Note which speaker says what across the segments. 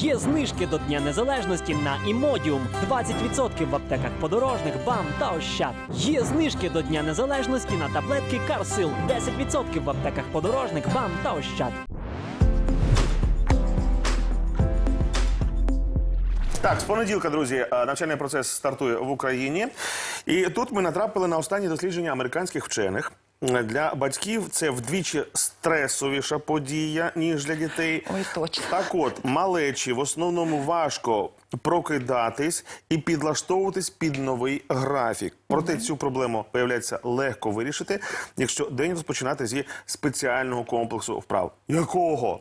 Speaker 1: Є знижки до Дня Незалежності на Імодіум 20% в аптеках подорожних, БАМ та Ощад. Є знижки до Дня Незалежності на таблетки Карсил 10% в аптеках подорожних, БАМ та Ощад.
Speaker 2: Так, з понеділка, друзі, е, навчальний процес стартує в Україні. І тут ми натрапили на останні дослідження американських вчених. Для батьків це вдвічі стресовіша подія, ніж для дітей.
Speaker 3: Ой, точно.
Speaker 2: Так от, малечі в основному важко прокидатись і підлаштовуватись під новий графік. Проте цю проблему виявляється легко вирішити, якщо день розпочинати зі спеціального комплексу вправ. Якого?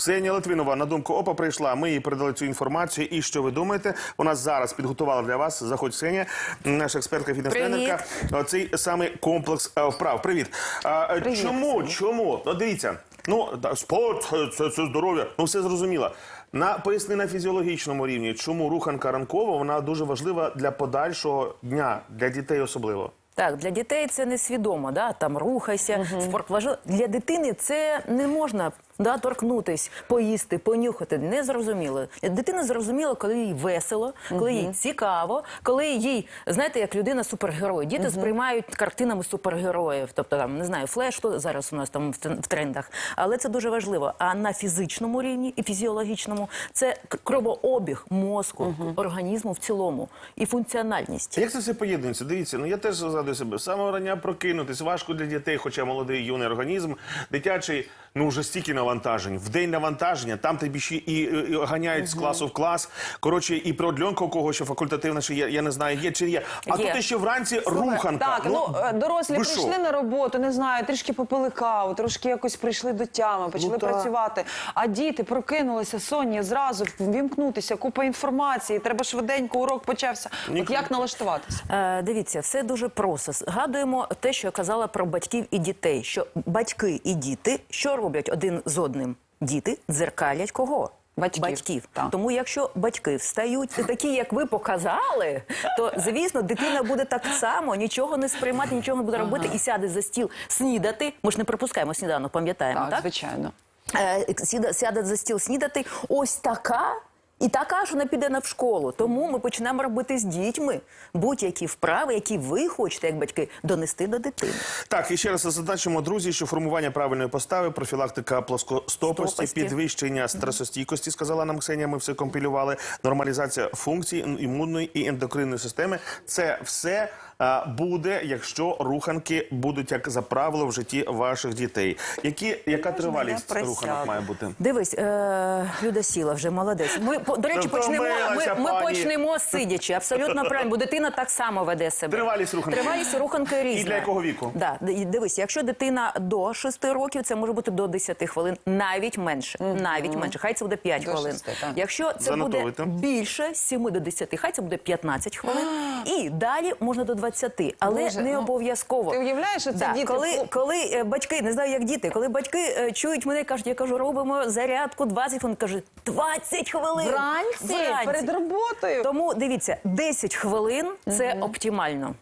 Speaker 2: Ксенія Литвинова на думку ОПА прийшла. Ми їй передали цю інформацію. І що ви думаєте? Вона зараз підготувала для вас. Заходь Ксенія, наша експертка фітнес-тренерка. Цей самий комплекс е, вправ. Привіт. Е,
Speaker 3: Привіт,
Speaker 2: чому?
Speaker 3: Ксенія.
Speaker 2: Чому? Ну, дивіться. Ну, спорт, е, це, це здоров'я. Ну, все зрозуміло. На поясни на фізіологічному рівні, чому руханка ранкова вона дуже важлива для подальшого дня, для дітей особливо.
Speaker 4: Так, для дітей це несвідомо, да? там рухайся, спорт важливо. Для дитини це не можна да, торкнутись, поїсти, понюхати. Не зрозуміло. Дитина зрозуміла, коли їй весело, коли їй цікаво, коли їй, знаєте, як людина супергерой. Діти сприймають картинами супергероїв. Тобто там не знаю, флеш, що зараз у нас там в трендах. Але це дуже важливо. А на фізичному рівні і фізіологічному це кровообіг мозку, організму в цілому і функціональність.
Speaker 2: Як це все поєднується? Дивіться, ну я теж згадую себе. З самого рання прокинутись важко для дітей, хоча молодий юний організм, дитячий, ну вже стільки навантажень. В день навантаження, там тебе ще і, і, ганяють з класу в клас. Коротше, і продльонка у кого що факультативна, ще є, я не знаю, є чи є. А
Speaker 4: Є.
Speaker 2: тут ще вранці руханка.
Speaker 3: Так, ну, е, дорослі
Speaker 2: ви
Speaker 3: прийшли
Speaker 2: що?
Speaker 3: на роботу, не знаю, трішки попили каву, трошки якось прийшли до тями, почали
Speaker 2: Ну,
Speaker 3: працювати. А діти прокинулися, сонні, зразу вімкнутися, купа інформації, треба швиденько, урок почався. От як налаштуватися?
Speaker 4: Е, дивіться, все дуже просто. Згадуємо те, що я казала про батьків і дітей. Що батьки і діти що роблять один з одним? Діти дзеркалять кого?
Speaker 3: Батьків. Так.
Speaker 4: Тому якщо батьки встають такі, як ви показали, то звісно дитина буде так само нічого не сприймати, нічого не буде робити і сяде за стіл снідати. Ми ж не пропускаємо сніданок, пам'ятаємо, так?
Speaker 3: Так, звичайно.
Speaker 4: Е, сяде за стіл снідати, ось така. І така ж вона піде на в школу. Тому ми почнемо робити з дітьми будь-які вправи, які ви хочете, як батьки, донести до дитини.
Speaker 2: Так, і ще раз зазначимо, друзі, що формування правильної постави, профілактика плоскостопості,
Speaker 4: Стопості.
Speaker 2: підвищення стресостійкості, сказала нам Ксенія, ми все компілювали, нормалізація функцій імунної і ендокринної системи. Це все буде, якщо руханки будуть як за правило в житті ваших дітей. Які, яка тривалість руханок має бути?
Speaker 4: Дивись, е, Люда сіла вже молодець. Ми по- до речі, почнемо. Ми, ми почнемо сидячи. Абсолютно правильно, бо дитина так само веде себе.
Speaker 2: Тривалість руханки.
Speaker 4: Тривалість руханки різна.
Speaker 2: І для якого віку?
Speaker 4: Да, дивись, якщо дитина до 6 років, це може бути до 10 хвилин, навіть менше. Навіть менше. Хай це буде 5
Speaker 3: До
Speaker 4: хвилин.
Speaker 3: 6, так.
Speaker 4: Якщо це
Speaker 2: Занотовуйте.
Speaker 4: буде більше 7 до 10, хай це буде 15 хвилин. І далі можна до 20, але
Speaker 3: Боже,
Speaker 4: не
Speaker 3: ну,
Speaker 4: обов'язково.
Speaker 3: ти уявляєш, що це
Speaker 4: да,
Speaker 3: діти
Speaker 4: Коли, коли е, батьки, не знаю, як діти, коли батьки е, чують мене, кажуть, я кажу, робимо зарядку 20 хвилин, кажуть, 20 хвилин.
Speaker 3: Вранці, перед роботою.
Speaker 4: Тому дивіться, 10 хвилин це оптимально.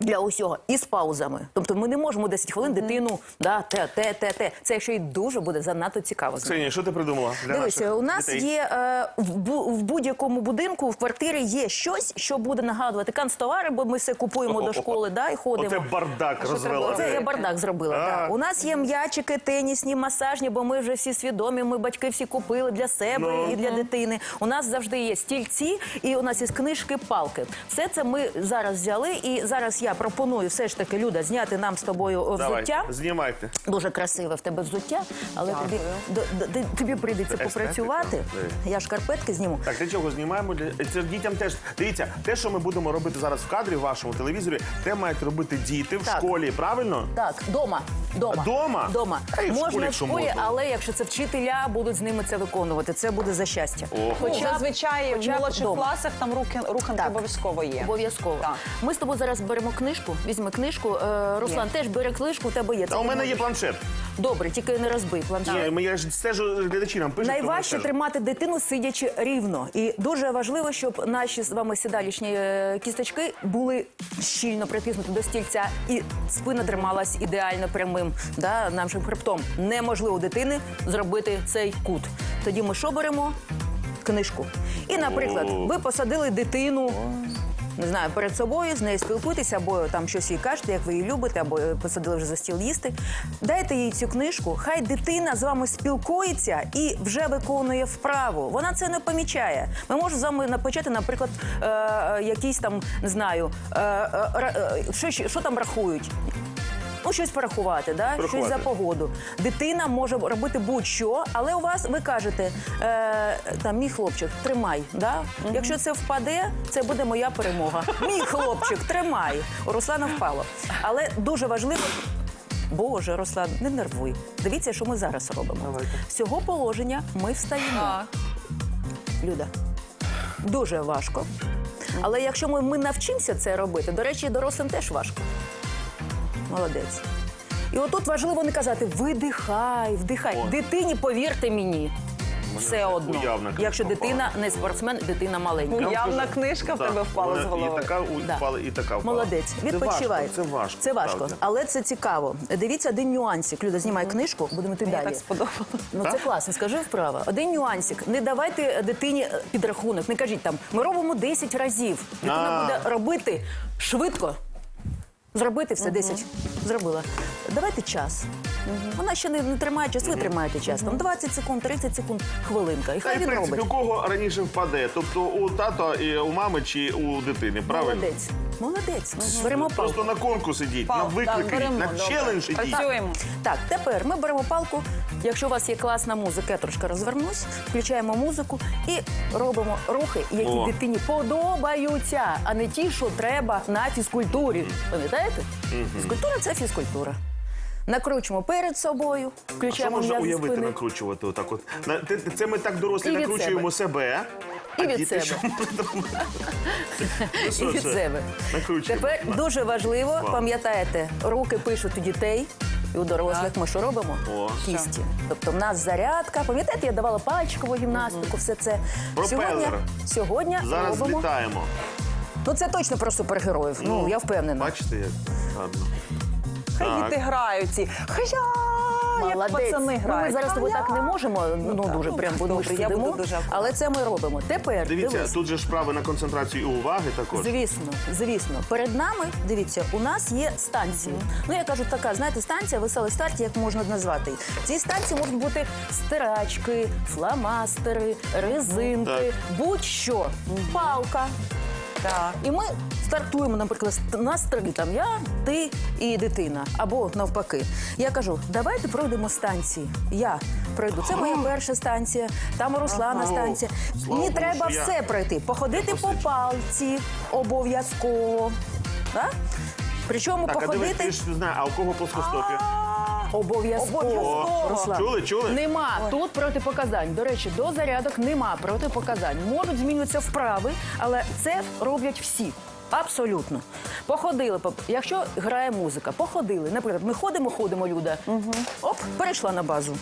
Speaker 4: Для усього і з паузами. Тобто ми не можемо 10 хвилин дитину да, те, те, те, те. Це якщо їй дуже буде занадто цікаво.
Speaker 2: Ксенія, що ти придумала для
Speaker 4: Дивися,
Speaker 2: наших
Speaker 4: у нас
Speaker 2: дітей?
Speaker 4: є е, в, бу- в будь-якому будинку в квартирі є щось, що буде нагадувати канцтовари, бо ми все купуємо до школи, да, і ходимо.
Speaker 2: Оце бардак розвела.
Speaker 4: Це я бардак зробила.
Speaker 2: А.
Speaker 4: Так. У нас є м'ячики, тенісні, масажні, бо ми вже всі свідомі. Ми батьки всі купили для себе
Speaker 2: Ну.
Speaker 4: і для дитини. У нас завжди є стільці, і у нас є книжки, палки. Все це ми зараз взяли, і зараз я пропоную все ж таки Люда зняти нам з тобою о,
Speaker 2: Давай,
Speaker 4: взуття.
Speaker 2: знімайте.
Speaker 4: Дуже красиве в тебе взуття, але тобі, до- до- тобі прийдеться
Speaker 2: Це естетика.
Speaker 4: попрацювати.
Speaker 2: Диви.
Speaker 4: Я шкарпетки зніму.
Speaker 2: Так, для чого знімаємо? Для- Це дітям теж. Дивіться, те, що ми будемо робити зараз в кадрі в вашому телевізорі, те мають робити діти в
Speaker 4: Так.
Speaker 2: школі, правильно?
Speaker 4: Так, дома. Дома.
Speaker 2: Дома?
Speaker 4: Дома.
Speaker 2: А і в
Speaker 4: можна в
Speaker 2: якщо
Speaker 4: школі,
Speaker 2: можна.
Speaker 4: але якщо це вчителя, будуть з ними це виконувати. Це буде за щастя. Хоча б-
Speaker 3: зазвичай
Speaker 4: хоча б
Speaker 3: в молодших класах там руки, руханки
Speaker 4: Так.
Speaker 3: обов'язково є.
Speaker 4: Обов'язково.
Speaker 3: Так.
Speaker 4: Ми з тобою зараз беремо книжку. Візьми книжку. Е, Руслан теж бере книжку, у тебе є. Це
Speaker 2: А у
Speaker 4: ти
Speaker 2: мене є
Speaker 4: можеш.
Speaker 2: планшет.
Speaker 4: Добре, тільки не розбий планшет.
Speaker 2: Ні, ми- я ж стежу глядачі нам пишуть. тому я
Speaker 4: Найважче тримати дитину сидячи рівно, і дуже важливо, щоб наші з вами сідалішні е, кісточки були щільно притиснуті до стільця, і спина трималась ідеально прямим да, нашим хребтом. Неможливо дитини зробити цей кут. Тоді ми що беремо? книжку. І, наприклад, ви посадили дитину. Не знаю, перед собою з нею спілкуйтеся, або там щось їй кажете, як ви її любите, або посадили вже за стіл їсти. Дайте їй цю книжку, хай дитина з вами спілкується і вже виконує вправу. Вона це не помічає. Ми можемо з вами почати, наприклад, е, е, там, не знаю, е, що там рахують. Ну, щось порахувати, да? щось за погоду. Дитина може робити будь-що, але у вас ви кажете, е, там мій хлопчик, тримай. Да? Якщо це впаде, це буде моя перемога. Мій хлопчик, тримай. У Руслана впало. Але дуже важливо. Боже, Руслан, не нервуй. Дивіться, що ми зараз робимо. З цього положення ми встаємо.
Speaker 3: Так.
Speaker 4: Люда, дуже важко. Але якщо ми, ми навчимося це робити, до речі, дорослим теж важко. Молодець. І отут важливо не казати видихай, вдихай. Дитині, повірте мені, все одно.
Speaker 2: уявна книжка
Speaker 4: Якщо дитина
Speaker 2: впала.
Speaker 4: не спортсмен, дитина маленька.
Speaker 3: Уявна книжка в
Speaker 2: Так,
Speaker 3: тебе впала з голови.
Speaker 2: І така у-
Speaker 4: Да.
Speaker 2: впала, і така впала.
Speaker 4: Молодець, відпочивай.
Speaker 2: Це важко.
Speaker 4: Це важко,
Speaker 2: справді.
Speaker 4: але це цікаво. Дивіться один нюансик. Люда, знімай книжку, будемо йти
Speaker 3: Мені
Speaker 4: далі.
Speaker 3: так сподобалось.
Speaker 4: Ну це класно, скажи вправо. Один нюансик. Не давайте дитині е, підрахунок. Не кажіть там, ми робимо 10 разів. Дитина
Speaker 2: А.
Speaker 4: буде робити швидко. Зробити все 10. Зробила. Давайте час. Вона ще не, не тримає час, ви тримаєте час. Там 20 секунд, 30 секунд, хвилинка. І
Speaker 2: Та
Speaker 4: хай
Speaker 2: й, в
Speaker 4: він
Speaker 2: принципі,
Speaker 4: робить.
Speaker 2: у кого раніше впаде? Тобто у тата, і у мами чи у дитини, правильно?
Speaker 4: Молодець. Молодець. Беремо палку.
Speaker 2: Просто на конкурс ідіть,
Speaker 3: Пал-
Speaker 2: на
Speaker 3: так,
Speaker 2: виклики,
Speaker 3: беремо,
Speaker 2: на
Speaker 3: добре.
Speaker 2: челендж ідіть.
Speaker 3: Працюємо.
Speaker 4: Так, тепер ми беремо палку. Якщо у вас є класна музика, я трошки розвернусь, включаємо музику і робимо рухи, які
Speaker 2: О.
Speaker 4: дитині подобаються, а не ті, що треба на фізкультурі. Пам'ятаєте? Фізкультура це фізкультура. Накручуємо перед собою,
Speaker 2: Що
Speaker 4: включаємо
Speaker 2: можна
Speaker 4: м'язи
Speaker 2: уявити,
Speaker 4: спини.
Speaker 2: накручувати отак от? На- Це ми так дорослі
Speaker 4: І від
Speaker 2: накручуємо себе.
Speaker 4: І
Speaker 2: а
Speaker 4: від
Speaker 2: діти
Speaker 4: себе.
Speaker 2: що можуть Ну,
Speaker 4: І від
Speaker 2: це?
Speaker 4: себе.
Speaker 2: Накручуємо.
Speaker 4: Тепер дуже важливо,
Speaker 2: Вау.
Speaker 4: пам'ятаєте, руки пишуть у дітей. І у дорослих ми що робимо?
Speaker 2: О.
Speaker 4: Кісті. Тобто в нас зарядка. Пам'ятаєте, я давала пальчикову гімнастику, все це. Сьогодні,
Speaker 2: Пропелер.
Speaker 4: сьогодні
Speaker 2: Зараз
Speaker 4: робимо.
Speaker 2: злітаємо.
Speaker 4: Ну це точно про супергероїв. Ну, я впевнена.
Speaker 2: Бачите, як гарно.
Speaker 3: Хай
Speaker 2: Так.
Speaker 3: діти грають ці. Хая! Як
Speaker 4: Молодець.
Speaker 3: пацани
Speaker 4: Ну, ми зараз тобі так не можемо, ну,
Speaker 3: так,
Speaker 4: дуже
Speaker 3: ну,
Speaker 4: прям, бо ми ж
Speaker 3: добре, я
Speaker 4: сидимо,
Speaker 3: дуже акуратна.
Speaker 4: але це ми робимо. Тепер
Speaker 2: Дивіться,
Speaker 4: дивись.
Speaker 2: тут же ж вправи на концентрацію і уваги також.
Speaker 4: Звісно, звісно. Перед нами, дивіться, у нас є станції. Ну, я кажу, така, знаєте, станція, веселий старт, як можна назвати. Ці станції можуть бути стирачки, фломастери, резинки, будь-що, палка.
Speaker 3: Так.
Speaker 4: І ми стартуємо, наприклад, нас три, там я, ти і дитина, або навпаки. Я кажу, давайте пройдемо станції. Я пройду. Це моя перша станція, там Руслана станція.
Speaker 2: Слава
Speaker 4: Мені
Speaker 2: Богу,
Speaker 4: треба
Speaker 2: що я
Speaker 4: все пройти. Походити по палці обов'язково. Да? Причому
Speaker 2: Так, а дивись,
Speaker 4: походити
Speaker 2: ти ж не знаю, а у кого плоскостопі?
Speaker 4: Обов'язково.
Speaker 3: Обов'язково.
Speaker 4: Руслан.
Speaker 2: Чули, чули?
Speaker 4: Нема тут протипоказань. До речі, до зарядок нема протипоказань. Можуть змінюватися вправи, але це роблять всі. Абсолютно. Походили. Якщо грає музика, походили. Наприклад, ми ходимо, ходимо, Люда. Оп, перейшла на базу.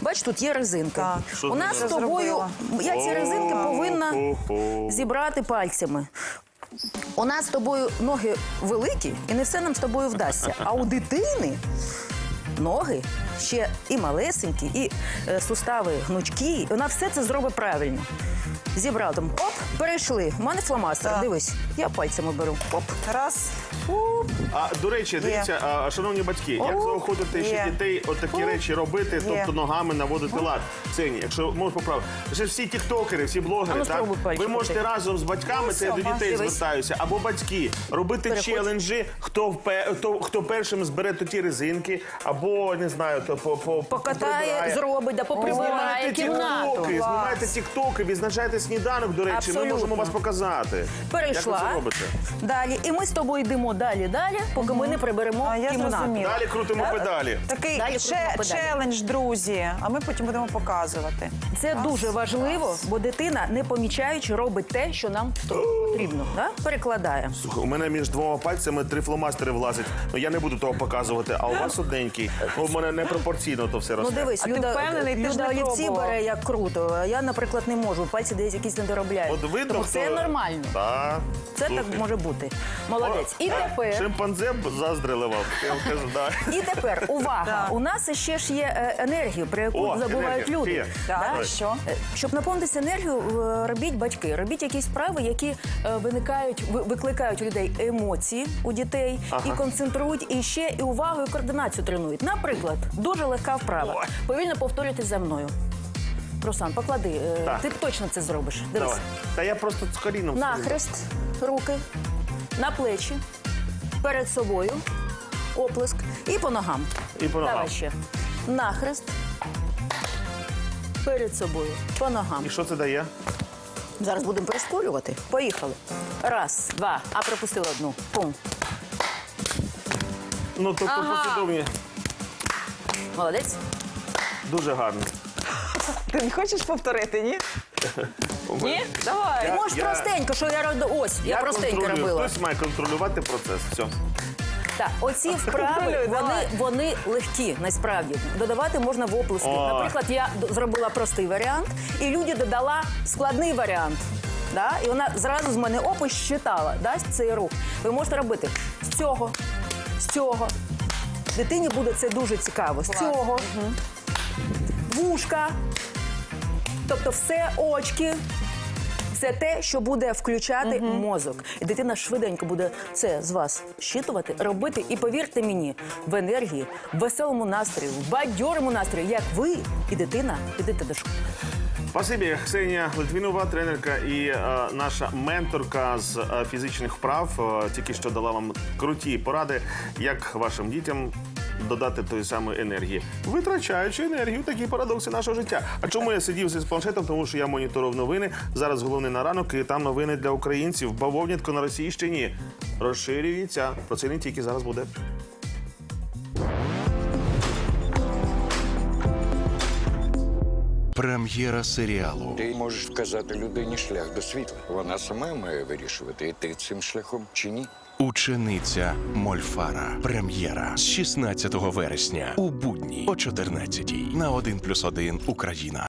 Speaker 4: Бач, тут є резинка.
Speaker 3: Так.
Speaker 2: Що
Speaker 4: У
Speaker 2: ти
Speaker 4: нас з тобою я ці резинки повинна зібрати пальцями. У нас з тобою ноги великі, і не все нам з тобою вдасться. А у дитини ноги ще і малесенькі, і е, сустави гнучкі. Вона все це зробить правильно. Зібрала там, оп, перейшли. У мене фломастер,
Speaker 3: Так.
Speaker 4: дивись, я пальцями беру. Оп.
Speaker 3: Раз.
Speaker 2: А до речі, дивіться, а, шановні батьки, як заохотити ще
Speaker 3: є.
Speaker 2: дітей отакі
Speaker 3: О,
Speaker 2: речі робити, тобто ногами наводити лад. Ксені, якщо можеш поправити. Вже всі тіктокери, всі
Speaker 4: А
Speaker 2: блогери,
Speaker 4: ну,
Speaker 2: так
Speaker 4: спробуй пальчик
Speaker 2: ви можете разом з батьками,
Speaker 3: Ну,
Speaker 2: це я
Speaker 3: все,
Speaker 2: до дітей
Speaker 4: дивись.
Speaker 2: звертаюся, або батьки робити
Speaker 4: Переходь.
Speaker 2: челенджі, хто впе- хто, хто першим збере то ті резинки, або не знаю, то по, по
Speaker 4: Покатає,
Speaker 2: поприбирає.
Speaker 4: зробить, да поприбирає
Speaker 2: Знімайте
Speaker 4: кімнату.
Speaker 2: тіктоки, знімайте тіктоки, відзначайте сніданок, до речі,
Speaker 4: Абсолютно.
Speaker 2: ми можемо вас показати. Як ви
Speaker 4: Перейшла.
Speaker 2: це робите?
Speaker 4: Далі. І ми з тобою йдемо далі, далі, поки ми не приберемо
Speaker 3: А, я
Speaker 4: кімнату.
Speaker 3: зрозуміла.
Speaker 2: Далі крутимо педалі.
Speaker 3: Такий
Speaker 4: Далі
Speaker 3: че-
Speaker 4: крутимо педалі.
Speaker 3: челендж, друзі. А ми потім будемо показувати.
Speaker 4: Це
Speaker 3: Раз,
Speaker 4: дуже важливо,
Speaker 3: раз.
Speaker 4: бо дитина, не помічаючи, робить те, що нам потрібно. Да? Перекладає.
Speaker 2: Слухай, у мене між двома пальцями три фломастери влазять. Ну я не буду того показувати, а у вас одненький. У мене не, про- пропорційно то все
Speaker 4: Ну
Speaker 2: росте.
Speaker 4: дивись,
Speaker 3: А ти
Speaker 4: Люда,
Speaker 3: впевнений? Ти ж
Speaker 4: Люда
Speaker 3: не
Speaker 4: олівці
Speaker 3: пробував.
Speaker 4: бере як круто. а Я, наприклад, не можу. Пальці десь якісь не доробляють.
Speaker 2: От видно,
Speaker 4: Тому
Speaker 2: хто-
Speaker 4: це нормально.
Speaker 2: Так.
Speaker 4: Це
Speaker 2: Слухай.
Speaker 4: так може бути. Молодець. І тепер.
Speaker 2: Шимпанзе б заздрили вам. Я вам кажу, да.
Speaker 4: І тепер увага! У нас ще ж є е, енергія, про яку
Speaker 2: О,
Speaker 4: забувають
Speaker 2: енергія.
Speaker 4: люди.
Speaker 2: Є.
Speaker 3: Так,
Speaker 2: Давай.
Speaker 3: що?
Speaker 4: Е, Щоб наповнитися енергію, е, робіть батьки, робіть якісь справи, які е, виникають, ви- викликають у людей емоції у дітей і концентрують і ще і увагу, і координацію тренують. Наприклад, дуже легка вправа. Повільно повторюйте за мною. Руслан, поклади. е,
Speaker 2: Так.
Speaker 4: Ти точно це зробиш. Дивись.
Speaker 2: Давай. Та я просто з коліном. сидів.
Speaker 4: Нахрест, руки, на плечі, перед собою, оплеск і по ногам.
Speaker 2: І по ногам.
Speaker 4: Давай ще. Нахрест, перед собою, по ногам.
Speaker 2: І що це дає?
Speaker 4: Зараз будемо прискорювати. Поїхали. Раз, два. А пропустили одну. Пум.
Speaker 2: Ну, тобто послідовні.
Speaker 4: Молодець.
Speaker 2: Дуже гарно.
Speaker 3: Ти не хочеш повторити, ні? Ні? Давай.
Speaker 4: Ти можеш
Speaker 2: я-
Speaker 4: простенько, що я роблю. Ось, я, простенько
Speaker 2: контролюю.
Speaker 4: робила.
Speaker 2: Хтось має контролювати процес. Все.
Speaker 4: Так, оці вправи
Speaker 3: Контролюй,
Speaker 4: вони,
Speaker 3: давай.
Speaker 4: вони легкі насправді. Додавати можна в оплески.
Speaker 2: О.
Speaker 4: Наприклад, я д- зробила простий варіант, і люди додала складний варіант. Да? І вона зразу з мене опис щитала дасть цей рух. Ви можете робити з цього, з цього. Дитині буде це дуже цікаво. З цього. Вушка. Тобто все очки. Це те, що буде включати мозок. І дитина швиденько буде це з вас щитувати, робити. І повірте мені, в енергії, в веселому настрої, в бадьорому настрої, як ви і дитина підете до школи.
Speaker 2: Спасибі, Ксенія Литвінова, тренерка і е, наша менторка з е, фізичних вправ. Е, тільки що дала вам круті поради, як вашим дітям додати тої самої енергії, витрачаючи енергію, такі парадокси нашого життя. А чому я сидів з планшетом? Тому що я моніторив новини. Зараз головний на ранок, і там новини для українців. Бавовнятко на Російщині розширюється. Про це не тільки зараз буде.
Speaker 5: Прем'єра серіалу
Speaker 6: Ти можеш вказати людині шлях до світла. Вона сама має вирішувати, йти цим шляхом чи ні.
Speaker 5: Учениця Мольфара. Прем'єра з 16 вересня у будні о 14 на 1+,1 Україна.